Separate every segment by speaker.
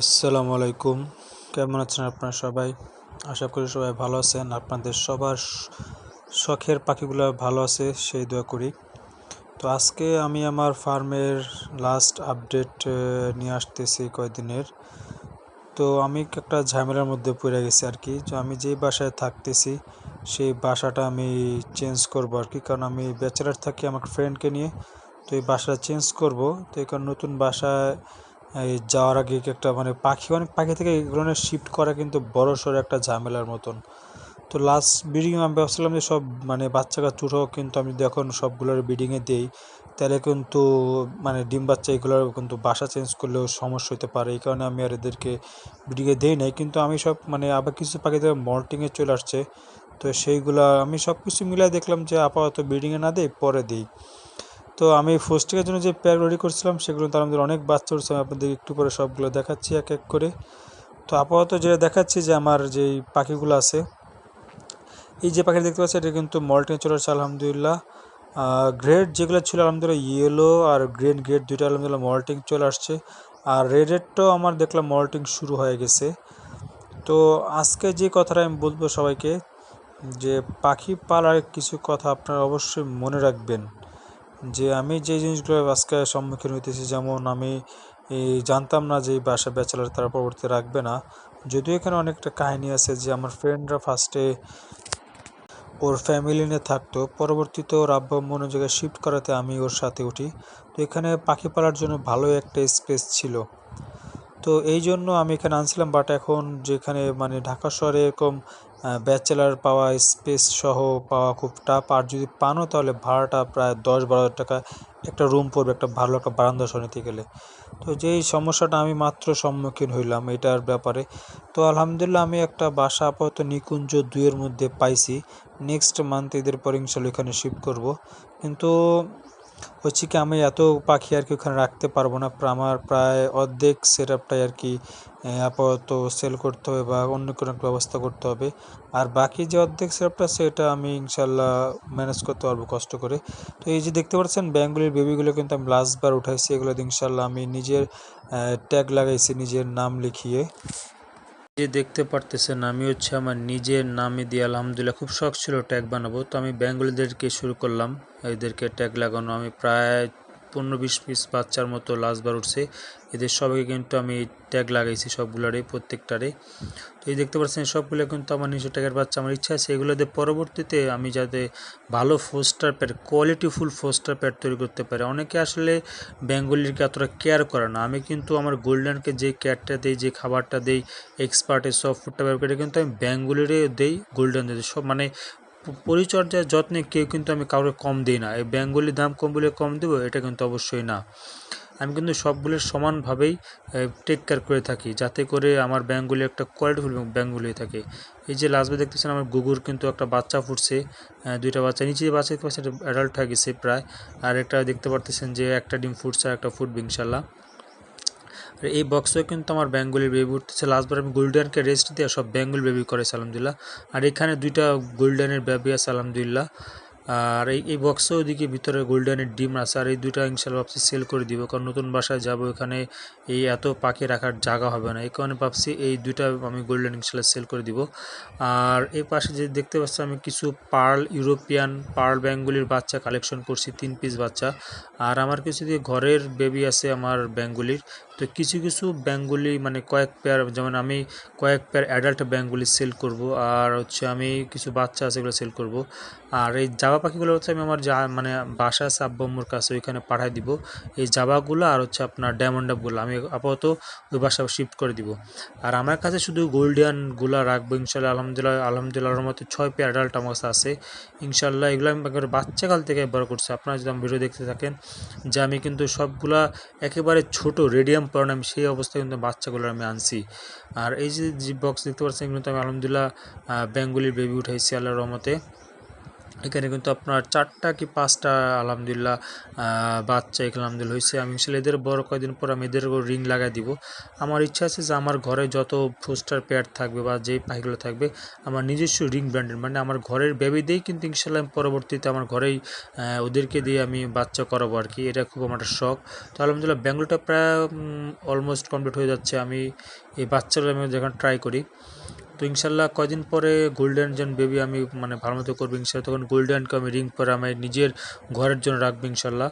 Speaker 1: আসসালামু আলাইকুম। কেমন আছেন আপনারা সবাই? আশা করি সবাই ভালো আছেন। আপনাদের সবার শখের পাখিগুলো ভালো আছে, সেই দোয়া করি। তো আজকে আমি আমার ফার্মের লাস্ট আপডেট নিয়ে আসতেছি কয়েকদিনের তো আমি একটা ঝামেলার মধ্যে পড়ে গেছি আর কি। তো আমি যেই বাসায় থাকতেছি, সেই বাসাটা আমি চেঞ্জ করব আর কি। কারণ আমি ব্যাচেলার থাকি আমার ফ্রেন্ডকে নিয়ে। তো এই বাসা চেঞ্জ করব। তো এই কারণ নতুন বাসায় যাওয়ার আগে একটা মানে পাখি অনেক পাখি থেকে এই ধরনের শিফট করা কিন্তু বড় সড়ো একটা ঝামেলার মতন। তো লাস্ট ব্রিডিং আমি ভাবছিলাম যে সব মানে বাচ্চা কাচ্চা উঠো কিন্তু আমি যদি এখন সবগুলোর ব্রিডিংয়ে দিই, তাহলে কিন্তু মানে ডিম বাচ্চা এগুলোর কিন্তু বাসা চেঞ্জ করলেও সমস্যা হতে পারে। এই কারণে আমি আর এদেরকে ব্রিডিংয়ে দিই নাই। কিন্তু আমি সব মানে আবার কিছু পাখি থেকে মল্টিংয়ে চলে আসছে। তো সেইগুলা আমি সব কিছু মিলাই দেখলাম যে আপাতত ব্রিডিংয়ে না দিই, পরে দিই। তো আমি ফোস্টিংয়ের জন্য যে প্যাক রেডি করছিলাম, সেগুলো তার মধ্যে অনেক বাচ্চা উঠছে আমি আপনাদের একটু পরে সবগুলো দেখাচ্ছি এক এক করে। তো আপাতত যেটা দেখাচ্ছি যে আমার যেই পাখিগুলো আছে, এই যে পাখি দেখতে পাচ্ছি, এটা কিন্তু মল্টিং চলে আসছে, আলহামদুলিল্লাহ। গ্রেড যেগুলো ছিল, আলহামদুলিল্লাহ ইয়েলো আর গ্রিন গ্রেড দুইটা, আলহামদুলিল্লাহ মল্টিং চলে আসছে। আর রেডেরটাও আমার দেখলাম মল্টিং শুরু হয়ে গেছে। তো আজকে যে কথাটা আমি বলব সবাইকে, যে পাখি পালার কিছু কথা আপনারা অবশ্যই মনে রাখবেন। যে আমি যে জিনিসগুলো আজকে সম্মুখীন হইতেছি, যেমন আমি জানতাম না যে এই বাসা ব্যাচেলার তারা পরবর্তী রাখবে না। যদিও এখানে অনেকটা কাহিনী আছে যে আমার ফ্রেন্ডরা ফার্স্টে ওর ফ্যামিলি নিয়ে থাকতো, পরবর্তীতে ওর আব্বা অন্য জায়গায় শিফট করাতে আমি ওর সাথে উঠি। তো এখানে পাখি পালার জন্য ভালো একটা স্পেস ছিল। তো এই জন্য আমি এখানে আনছিলাম বাট এখন যেখানে মানে ঢাকা শহরে এরকম ব্যাচেলার পাওয়া, স্পেস সহ পাওয়া খুব টাফ আর যদি পানও তাহলে ভাড়াটা প্রায় দশ বারো হাজার টাকা। একটা রুম পড়বে, একটা ভালো একটা বারান্দা নিতে গেলে। তো যেই সমস্যাটা আমি মাত্র সম্মুখীন হইলাম এটার ব্যাপারে। তো আলহামদুলিল্লাহ আমি একটা বাসা আপাতত নিকুঞ্জ দুইয়ের মধ্যে পাইছি। নেক্সট মান্থ এদের পর ইনশাল্লাহ এখানে শিফট করব। কিন্তু হচ্ছে কি, আমি এত পাখি আর কি ওখানে রাখতে পারব না। আমার প্রায় অর্ধেক সেট আপটাই আর কি আপাতত সেল করতে হবে বা অন্য কোনো ব্যবস্থা করতে হবে। আর বাকি যে অর্ধেক আপটা সেটা আমি ইনশাল্লাহ ম্যানেজ করতে পারব কষ্ট করে। তো এই যে দেখতে পাচ্ছেন ব্যাঙ্গুলির বেবিগুলো কিন্তু আমি লাস্টবার উঠাইছি। এগুলো ইনশাল্লাহ আমি নিজের ট্যাগ লাগাইছি নিজের নাম লিখিয়ে। যে দেখতে পারতেছেন, আমি হচ্ছে আমার নিজের নামে দিয়ে আলহামদুলিল্লাহ খুব শখ ছিল ট্যাগ বানাবো। তো আমি বেঙ্গলিদেরকে শুরু করলাম। এদেরকে ট্যাগ লাগানো। আমি প্রায় পনেরো বিশ পিস বাচ্চার মতো লাস্টবার উঠছে। এদের সবাইকে কিন্তু আমি ট্যাগ লাগাইছি সবগুলোরই প্রত্যেকটারে। তো এই দেখতে পাচ্ছেন, সবগুলো কিন্তু আমার নিজের ট্যাগের বাচ্চা, আমার ইচ্ছা আছে এগুলোতে পরবর্তীতে আমি যাতে ভালো foster pad qualityful foster pad তৈরি করতে পারে। অনেকে আসলে বেঙ্গলিরকে এতটা কেয়ার করে না। আমি কিন্তু আমার গোল্ডেনকে যে কেয়ারটা দেই, যে খাবারটা দেই এক্সপার্টের সব ফুডটা ব্যবহার করে কিন্তু আমি বেঙ্গলিরে দেই গোল্ডেন দিই সব মানে পরিচর্যার যত্নে কেউ কিন্তু আমি কাউকে কম দিই না। এই বেঙ্গলির দাম কম বলে কম দেবো, এটা কিন্তু অবশ্যই না। আমি কিন্তু সবগুলোর সমানভাবেই টেক কেয়ার করে থাকি, যাতে করে আমার ব্যাঙ্কগুলি একটা কোয়ালিটিফুল ব্যাঙ্কগুলি হয়ে থাকে। এই যে লাস্টে দেখতেছেন আমার গুগুর কিন্তু একটা বাচ্চা ফুটছে দুইটা বাচ্চা, নিচে যে বাচ্চা দেখতে অ্যাডাল্ট হয়ে গেছে প্রায়, আর একটা দেখতে পারতেছেন যে একটা ডিম ফুটছে আর একটা ফুটবে ইনশাল্লাহ। এই বক্সেও কিন্তু আমার বেঙ্গলির বেবি উঠতেছে। লাস্টবার আমি গোল্ডেনকে রেস্ট দিয়ে সব বেঙ্গল বেবি করেছি, আলহামদুলিল্লাহ। আর এখানে দুইটা গোল্ডেনের বেবি আছে, আলহামদুলিল্লাহ। আর এই এই বক্সে ওদিকে ভিতরে গোল্ডেনের ডিম আছে, আর এই দুইটা ইনশাল্লাহ ভাবছি সেল করে দিব, কারণ নতুন বাসায় যাব এখানে এই এত পাখি রাখার জায়গা হবে না। এই কারণে ভাবছি এই দুইটা আমি গোল্ডেন ইনশাল্লাহ সেল করে দিব। আর এই পাশে যে দেখতে পাচ্ছি আমি কিছু পার্ল ইউরোপিয়ান পার্ল ব্যাঙ্গুলির বাচ্চা কালেকশন করছি, তিন পিস বাচ্চা। আর আমার কিছু দিয়ে ঘরের বেবি আছে আমার ব্যাঙ্গুলির তো কিছু কিছু ব্যাঙ্গুলি মানে কয়েক পেয়ার যেমন আমি কয়েক পেয়ার অ্যাডাল্ট ব্যাঙ্গুলি সেল করব, আর হচ্ছে আমি কিছু বাচ্চা আছে এগুলো সেল করব। আর এই জাবা পাখিগুলো হচ্ছে আমি আমার যা মানে বাসা আছে আব্বাম্মুর কাছে ওইখানে পাঠাই দিব। এই জাবাগুলো আর হচ্ছে আপনার ডায়মন্ড আমি আপাতত ওই বাসা শিফট করে দিব। আর আমার কাছে শুধু গোল্ডিয়ানগুলো রাখব ইনশাল্লাহ। আলহামদুলিল্লাহ আলহামদুলিল্লাহর মতো ছয় পেয়ার অ্যাডাল্ট আমার কাছে আছে। ইনশাল্লাহ এগুলো আমি একেবারে বাচ্চাকাল থেকে বড় করছি। আপনারা যদি আমার ভিডিও দেখতে থাকেন যে আমি কিন্তু সবগুলা একেবারে ছোট রেডিয়াম পড়ানো আমি সেই অবস্থায় কিন্তু বাচ্চাগুলো আমি আনছি। আর এই যে বক্স দেখতে পাচ্ছেন এগুলো তো আমি আলহামদুলিল্লাহ বেঙ্গলির বেবি উঠাইছি আল্লাহর রহমতে। এখানে কিন্তু আপনার চারটা কি পাঁচটা, আলহামদুলিল্লাহ বাচ্চা এখানে আলহামদুলিল্লাহ হয়েছে। আমি আসলে এদের বড় কয়েকদিন পর আমি এদের রিং লাগাই দিব। আমার ইচ্ছা আছে যে আমার ঘরে যত ফোস্টার প্যাড থাকবে বা যেই পাখিগুলো থাকবে, আমার নিজস্ব রিং ব্র্যান্ডের মানে আমার ঘরের বেবি দিয়েই কিন্তু ইনশাল্লাহ আমি পরবর্তীতে আমার ঘরেই ওদেরকে দিয়ে আমি বাচ্চা করাবো আর কি। এটা খুব আমার শখ। তো আলহামদুলিল্লাহ ব্যাঙ্গলোরটা প্রায় অলমোস্ট কমপ্লিট হয়ে যাচ্ছে। আমি এই বাচ্চাগুলো আমি যখন ট্রাই করি তো ইনশাল্লাহ কয়দিন পরে গোল্ডেন যেন বেবি আমি মানে ভালো মতো করব ইনশাল্লাহ। তখন গোল্ডেনকে আমি রিং পরে আমি নিজের ঘরের জন্য রাখব ইনশাল্লাহ।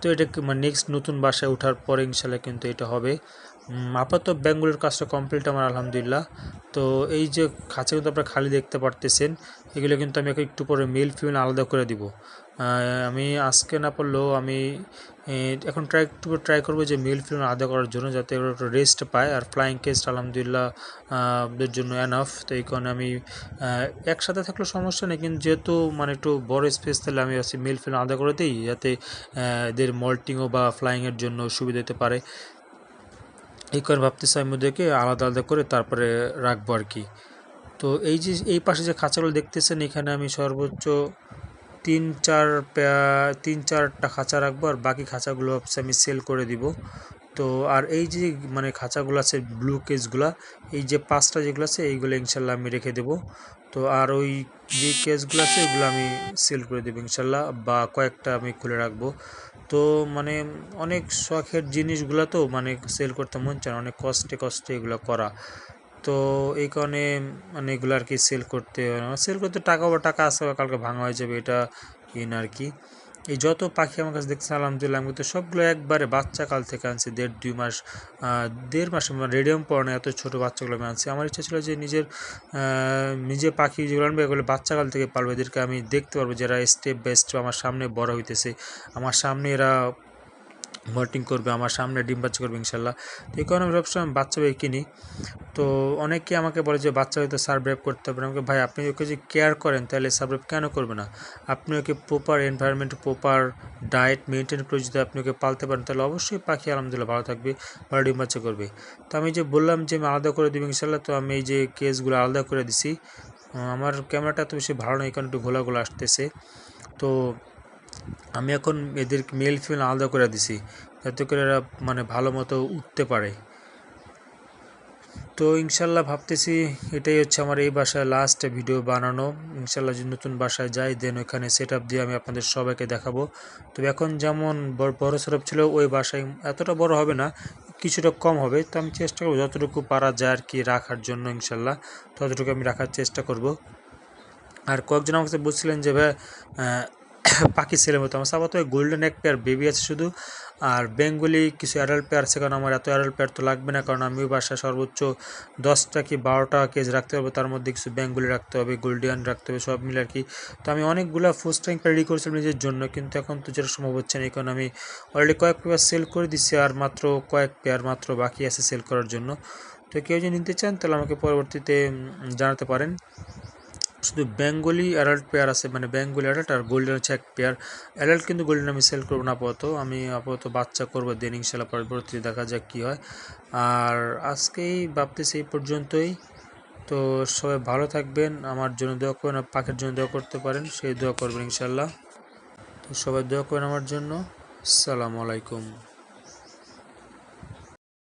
Speaker 1: তো এটা মানে নেক্সট নতুন বাসায় ওঠার পরে ইনশাল্লাহ কিন্তু এটা হবে। আপাতত ব্যাঙ্গুলোর কাজটা কমপ্লিট আমার, আলহামদুলিল্লাহ। তো এই যে খাঁচা কিন্তু আপনারা খালি দেখতে পারতেছেন, এগুলো কিন্তু আমি একটু পরে মেল ফিমেল আলাদা করে দিব। আমি আজকে না পারলেও আমি এখন ট্রাই একটু ট্রাই করব যে মেল ফিমেল আলাদা করার জন্য যাতে ওরা একটু রেস্ট পায়। আর ফ্লাইং কেস্ট আলহামদুলিল্লাহ ওদের জন্য অ্যানাফ তো এই কারণে আমি একসাথে থাকলে সমস্যা নেই, কিন্তু যেহেতু মানে একটু বড় স্পেস তাহলে আমি মেল ফিমেল আলাদা করে দিই, যাতে এদের মল্টিংও বা ফ্লাইংয়ের জন্য সুবিধা হতে পারে। এই কারণে ভাবতেছি আমি ওদেরকে আলাদা আলাদা করে তারপরে রাখব আর কি। তো এই যে, এই পাশে যে খাঁচাগুলো দেখতেছেন, এখানে আমি সর্বোচ্চ তিন, চার তিন, চারটা খাঁচা রাখব আর বাকি খাঁচাগুলো হচ্ছে আমি সেল করে দিব। তো আর এই যে মানে খাঁচাগুলো আছে ব্লু কেসগুলো, এই যে পাঁচটা যেগুলো আছে, এইগুলো ইনশাল্লাহ আমি রেখে দেবো। তো আর ওই যে কেসগুলো আছে ওগুলো আমি সেল করে দেবো ইনশাল্লাহ, বা কয়েকটা আমি খুলে রাখব। তো মানে অনেক শখের জিনিসগুলো তো মানে সেল করতে মন চায় অনেক কষ্টে কষ্টে এগুলো করা। তো এই কারণে মানে এগুলো আর কি সেল করতে সেল করতে টাকা বা টাকা আসে বা কালকে ভাঙা হয়ে যাবে এটা ইন আর কি। এই যত পাখি আমার কাছে দেখছেন আলহামদুলিল্লাহ, আমি তো সবগুলো একবারে বাচ্চা কাল থেকে আনছি, দেড়, দুই মাস দেড় মাস রেডিয়াম পড়ানো এত ছোটো বাচ্চাগুলো আমি আনছি। আমার ইচ্ছা ছিল যে নিজের নিজে পাখি যেগুলো আনবে, এগুলো বাচ্চাকাল থেকে পারব এদেরকে আমি দেখতে পারব, যারা স্টেপ বাই স্টেপ আমার সামনে বড় হইতেছে। আমার সামনে এরা মল্টিং করবে, আমার সামনে ডিম বাচ্চা করবে ইনশাল্লাহ। তো এই কারণে আমি সবসময় বাচ্চা ভাই কিনি। তো অনেকে আমাকে বলে যে বাচ্চা হয়তো সার্ভাইভ করতে হবে আমাকে ভাই, আপনি ওকে যদি কেয়ার করেন, তাহলে সার্ভাইভ কেন করবে না? আপনি ওকে proper environment proper diet maintain করে যদি আপনি ওকে পালতে পারেন, তাহলে অবশ্যই পাখি আলহামদুলিল্লাহ ভালো থাকবে, ভালো ডিম বাচ্চা করবে। তো আমি যে বললাম যে আমি আলাদা করে দেবো ইনশাল্লাহ, তো আমি এই যে কেসগুলো আলাদা করে দিছি। আমার ক্যামেরাটা তো বেশি ভালো নয় কারণ একটু ঘোলা ঘোলা আসতেছে। তো আমি এখন এদের মেল ফিমেল আলাদা করে দিছি, যাতে করে এরা মানে ভালো মতো উঠতে পারে। তো ইনশাল্লাহ ভাবতেছি এটাই হচ্ছে আমার এই বাসায় লাস্ট ভিডিও বানানো। ইনশাল্লাহ যদি নতুন বাসায় যাই দেন ওখানে সেট দিয়ে আমি আপনাদের সবাইকে দেখাবো। তবে এখন যেমন বড় সেট ছিল, ওই বাসায় এতটা বড় হবে না, কিছুটা কম হবে। তো আমি চেষ্টা করব যতটুকু পারা যায় আর কি রাখার জন্য ইনশাল্লাহ, ততটুকু আমি রাখার চেষ্টা করব। আর কয়েকজন আমার কাছে বলছিলেন যে, ভাই পাখি ছেলের মতো। আমার সাবাত গোল্ডেন এক পেয়ার বেবি আছে শুধু। আর বেঙ্গলি কিছু অ্যাডাল্ট পেয়ার আছে, কারণ আমার এত অ্যাডাল্ট পেয়ার তো লাগবে না, কারণ আমি বাসায় সর্বোচ্চ দশটা কি বারোটা কেজ রাখতে হবে তার মধ্যে কিছু বেঙ্গলি রাখতে হবে গোল্ডিয়ান রাখতে হবে, সব মিলে আর কি। তো আমি অনেকগুলো ফুস্টারিং রেডি করেছিলাম নিজের জন্য, কিন্তু এখন তো যেটা সম্ভব হচ্ছে না কারণে আমি অলরেডি কয়েক পেয়ার সেল করে দিচ্ছি আর মাত্র কয়েক পেয়ার মাত্র বাকি আছে সেল করার জন্য। তো কেউ যদি নিতে চান, তাহলে আমাকে পরবর্তীতে জানাতে পারেন। শুধু বেঙ্গলি অ্যাডাল্ট পেয়ার আছে মানে বেঙ্গলি অ্যাডাল্ট আর গোল্ডেন হচ্ছে এক পেয়ার। অ্যাডাল্ট কিন্তু গোল্ডেন আমি সেল করব না আপাতত। আমি আপাতত বাচ্চা করব দেন ইনশাল্লাহ পরবর্তীতে দেখা যাক কী হয়। আর আজকেই ভাবতেছি এই পর্যন্তই। তো সবাই ভালো থাকবেন, আমার জন্য দোয়া করেন পাখির জন্য দোয়া করতে পারেন, সেই দোয়া করবেন ইনশাল্লাহ। তো সবাই দোয়া করেন আমার জন্য। আসসালামু আলাইকুম।